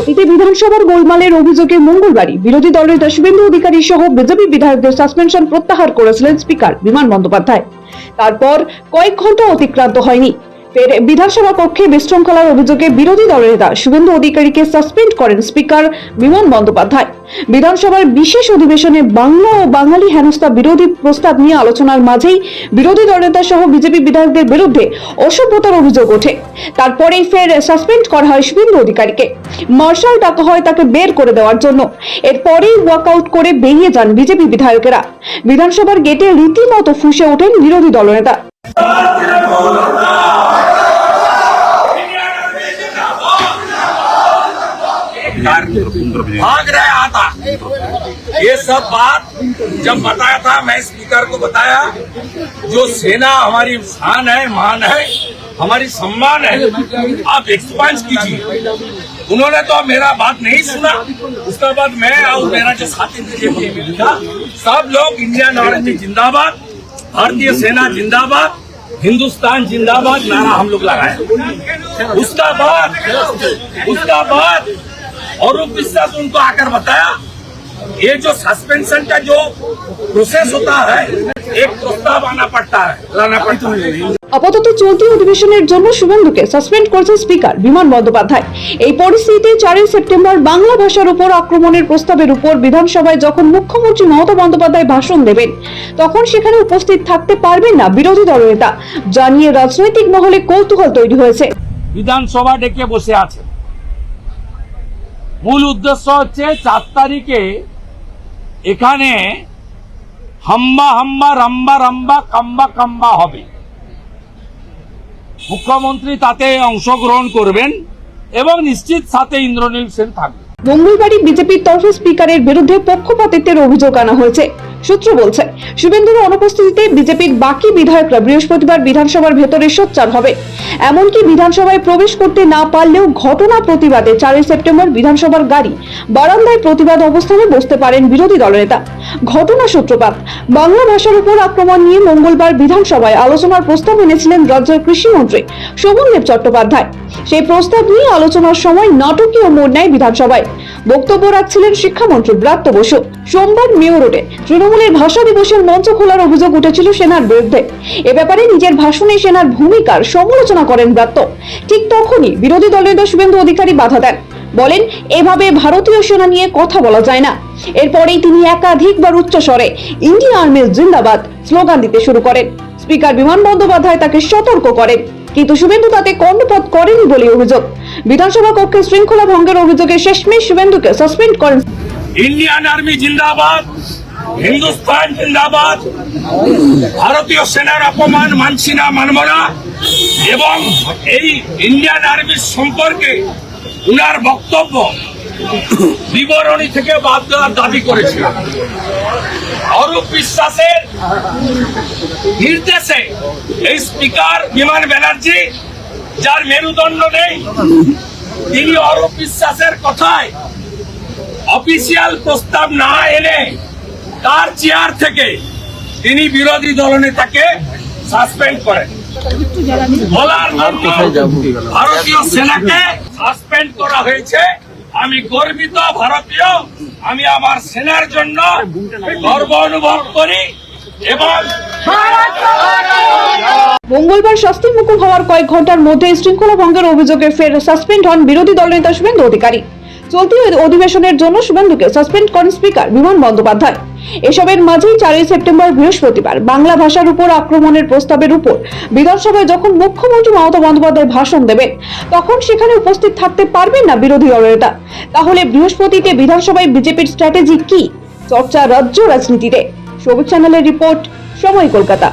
অতীতে বিধানসভার গোলমালের অভিযোগে মঙ্গলবারই বিরোধী দলের দশবিন্দু অধিকারী সহ বিজেপি বিধায়কদের সাসপেনশন প্রত্যাহার করেছিলেন স্পিকার বিমান বন্দ্যোপাধ্যায়। তারপর কয়েক ঘণ্টা অতিক্রান্ত হয়নি। ফের বিধানসভা কক্ষে বিশৃঙ্খলার অভিযোগে বিরোধী দলের নেতা শুভেন্দু অধিকারীকে সাসপেন্ড করেন স্পিকার বিমান বন্দ্যোপাধ্যায়। বিধানসভার বিশেষ অধিবেশনে বাংলা ও বাঙালি হেনস্থা বিরোধী প্রস্তাব নিয়ে আলোচনার মাঝেই বিরোধী দলনেতা সহ বিজেপি বিধায়কদের বিরুদ্ধে অসভ্যতার অভিযোগ ওঠে। তারপরেই ফের সাসপেন্ড করা হয় শুভেন্দু অধিকারীকে। মার্শাল ডাকা হয় তাকে বের করে দেওয়ার জন্য। এরপরেই ওয়াকআউট করে বেরিয়ে যান বিজেপি বিধায়কেরা। বিধানসভার গেটে রীতিমতো ফুঁসে ওঠেন বিরোধী দলনেতা। भाग रहा था ये सब बात जब बताया था, मैं स्पीकर को बताया, जो सेना हमारी शान है मान है, हमारी सम्मान है, आप एक्सपांस कीजिए। उन्होंने तो मेरा बात नहीं सुना। उसके बाद मैं और मेरा जो साथी बीजेपी था। सब लोग इंडियन आर्मी जिंदाबाद, भारतीय सेना जिंदाबाद, हिंदुस्तान जिंदाबाद, नारा हम लोग लगाए। उसका बाद उसका बाद और वो विश्वास उनको आकर बताया ये जो सस्पेंशन का जो प्रोसेस होता है एक प्रस्ताव आना पड़ता है लाना पड़ता है আপাতত চলতি অধিবেশনের জন্য শুভেন্দুকে সাসপেন্ড করেছেন স্পিকার বিমান বন্দ্যোপাধ্যায় এই পরিস্থিতিতে চারই সেপ্টেম্বর বাংলা ভাষার উপর আক্রমণের প্রস্তাবের উপর বিধানসভায় যখন মুখ্যমন্ত্রী মমতা বন্দ্যোপাধ্যায় ভাষণ দেবেন তখন সেখানে উপস্থিত থাকতে পারবেন না বিরোধী দলনেতা জানিয়ে রাজনৈতিক মহলে কৌতূহল তৈরি হয়েছে বিধানসভা ডেকে বসে আছে মূল উদ্দেশ্য হচ্ছে চার তারিখে এখানে হাম্বা হাম্বা রাম্বা রাম্বা কাম্বা কাম্বা হবে। মুখ্যমন্ত্রী তাতে অংশগ্রহণ করবেন এবং নিশ্চিত সাথে ইন্দ্রনীল সেন থাকবে মঙ্গলবারই বিজেপির তরফে স্পিকারের বিরুদ্ধে পক্ষপাতিত্বের অভিযোগ আনা হয়েছে। সূত্র বলছে, শুভেন্দুর অনুপস্থিতিতে বিজেপির বাকি বিধায়করা বৃহস্পতিবার বিধানসভার ভেতরে সোচ্চার হবে। এমনকি বিধানসভায় প্রবেশ করতে না পারলেও ঘটনা প্রতিবাদে চারই সেপ্টেম্বর বিধানসভার গাড়ি বারান্দায় প্রতিবাদ অবস্থানে বসতে পারেন বিরোধী দলনেতা। ঘটনা সূত্রপাত। বাংলা ভাষার উপর আক্রমণ নিয়ে মঙ্গলবার বিধানসভায় আলোচনার প্রস্তাব এনেছিলেন রাজ্যের কৃষিমন্ত্রী শোভনদেব চট্টোপাধ্যায়। সেই প্রস্তাব নিয়ে আলোচনার সময় নাটকীয় মোড় নেয় বিধানসভায়। বক্তব্য রাখছিলেন শিক্ষামন্ত্রী ব্রাত্য বসু। সোমবার মেয়র রোডে তৃণমূলের ভাষা দিবসের মঞ্চ খোলার অভিযোগ উঠেছিল সেনার বিরুদ্ধে। এ ব্যাপারে নিজের ভাষণে সেনার ভূমিকার সমালোচনা করেন ব্রাত্য। ঠিক তখনই বিরোধী দলের শুভেন্দু অধিকারী বাধা দেন। বলেন, এভাবে ভারতীয় সেনা নিয়ে কথা বলা যায় না। এরপরেই তিনি একাধিকবার উচ্চ স্বরে ইন্ডিয়ান আর্মি জিন্দাবাদ স্লোগান দিতে শুরু করেন। স্পিকার বিমান বন্দ্যোপাধ্যায় তাকে সতর্ক করেন। কিন্তু শুভেন্দু তাতে কর্ণপাত করেনি বলে অভিযোগ। বিধানসভা কক্ষে শৃঙ্খলা ভঙ্গের অভিযোগে শেষমেশ শুভেন্দুকে সাসপেন্ড করেন। ইন্ডিয়ান আর্মি জিন্দাবাদ, হিন্দুস্তান জিন্দাবাদ, ভারতীয় সেনার অপমান মানছি না, মানব না। এবং এই ইন্ডিয়ান আর্মির সম্পর্কে উনার বক্তব্য বিবরণী থেকে বাদ দেওয়ার দাবি করেছিল। অরূপ বিশ্বাসের নির্দেশে এই স্পিকার বিমান ব্যানার্জি যার মেরুদণ্ড নেই তিনি অরূপ বিশ্বাসের কথায় অফিসিয়াল প্রস্তাব না এনে তার চেয়ার থেকে তিনি বিরোধী দলনেতাকে সাসপেন্ড করেন। বলার ভারতীয় সেনাকে সাসপেন্ড করা হয়েছে। আমি গর্বিত, ভারতীয়। আমি আমার সেনার জন্য গর্ব অনুভব করি এবং মঙ্গলবার শাস্তির মুকুব হওয়ার কয়েক ঘণ্টার মধ্যে শৃঙ্খলা ভঙ্গের অভিযোগে ফের সাসপেন্ড হন বিরোধী দলনেতা শুভেন্দু অধিকারী। চলতি অধিবেশনের জন্য শুভেন্দুকে সাসপেন্ড করেন স্পিকার বিমান বন্দ্যোপাধ্যায়। এসবের মাঝেই চারই সেপ্টেম্বর বৃহস্পতিবার বাংলা ভাষার উপর আক্রমণের প্রস্তাবের উপর বিধানসভায় যখন মুখ্যমন্ত্রী মমতা বন্দ্যোপাধ্যায় ভাষণ দেবেন, তখন সেখানে উপস্থিত থাকতে পারবেন না বিরোধী দলনেতা তাহলে বৃহস্পতিতে বিধানসভায় বিজেপির স্ট্র্যাটেজি কি? চর্চা রাজ্য রাজনীতিতে। সবুজ চ্যানেলের রিপোর্ট সময় কলকাতা।